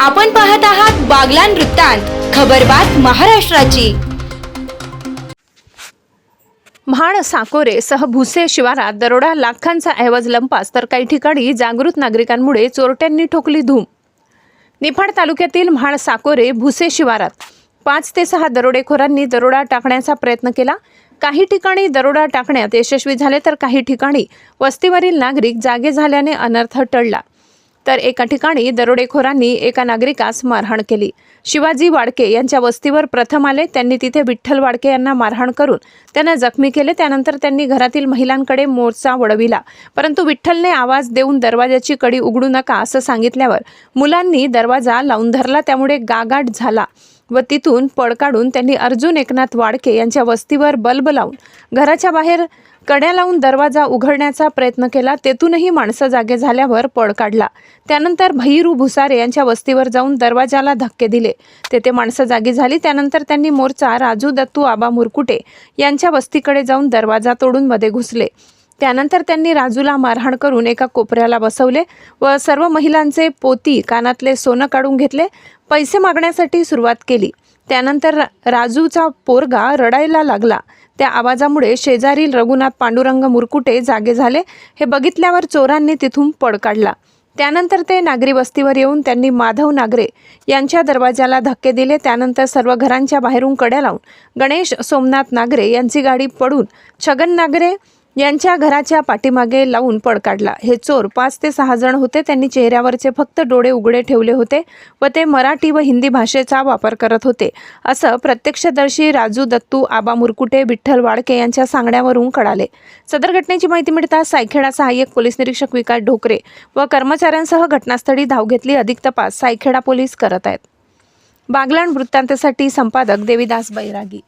आपण पाहत आहात बागलान वृत्तांत खबरबात महाराष्ट्राची. म्हाड साकोरे सह भुसे शिवारात दरोडा लाखांचा ऐवज लंपास तर काही ठिकाणी जागृत नागरिकांमुळे चोरट्यांनी ठोकली धूम. निफाड तालुक्यातील म्हाड साकोरे भुसे शिवारात पाच ते सहा दरोडेखोरांनी दरोडा टाकण्याचा प्रयत्न केला. काही ठिकाणी दरोडा टाकण्यात यशस्वी झाले तर काही ठिकाणी वस्तीवरील नागरिक जागे झाल्याने अनर्थ टळला. तर एका ठिकाणी दरोडेखोरांनी एका नागरिकास मारहाण केली. शिवाजी वाडके यांच्या वस्तीवर प्रथम आले त्यांनी तिथे विठ्ठल वाडके यांना मारहाण करून त्यांना जखमी केले त्यानंतर त्यांनी घरातील महिलांकडे मोर्चा वळविला परंतु विठ्ठलने आवाज देऊन दरवाजाची कडी उघडू नका असं सांगितल्यावर मुलांनी दरवाजा लावून धरला त्यामुळे गागाट झाला व तिथून पळ काढून त्यांनी अर्जुन एकनाथ वाडके यांच्या वस्तीवर बल्ब लावून घराच्या बाहेर कड्या लावून दरवाजा उघडण्याचा प्रयत्न केला. तेथूनही माणसं जागे झाल्यावर पळ काढला. त्यानंतर भैरू भुसारे यांच्या वस्तीवर जाऊन दरवाजाला धक्के दिले. तेथे माणसं जागी झाली. त्यानंतर त्यांनी मोर्चा राजू दत्तू आबा मुरकुटे यांच्या वस्तीकडे जाऊन दरवाजा तोडून मध्ये घुसले. त्यानंतर त्यांनी राजूला मारहाण करून एका कोपऱ्याला बसवले व सर्व महिलांचे पोती कानातले सोनं काढून घेतले. पैसे मागण्यासाठी सुरुवात केली. त्यानंतर राजूचा पोरगा रडायला लागला. त्या आवाजामुळे शेजारील रघुनाथ पांडुरंग मुरकुटे जागे झाले. हे बघितल्यावर चोरांनी तिथून पळ काढला. त्यानंतर ते नागरी वस्तीवर येऊन त्यांनी माधव नागरे यांच्या दरवाजाला धक्के दिले. त्यानंतर सर्व घरांच्या बाहेरून कड्या लावून गणेश सोमनाथ नागरे यांची गाडी पडून छगन नागरे यांच्या घराच्या पाठीमागे लावून पळ काढला. हे चोर पाच ते सहा जण होते. त्यांनी चेहऱ्यावरचे फक्त डोळे उघडे ठेवले होते व ते मराठी व हिंदी भाषेचा वापर करत होते. असं प्रत्यक्षदर्शी राजू दत्तू आबा मुरकुटे विठ्ठल वाडके यांच्या सांगण्यावरून कळाले. सदर घटनेची माहिती मिळताच सायखेडा सहाय्यक पोलीस निरीक्षक विकास ढोकरे व कर्मचाऱ्यांसह घटनास्थळी धाव घेतली. अधिक तपास सायखेडा पोलीस करत आहेत. बागलाण वृत्तांतासाठी संपादक देविदास बैरागी.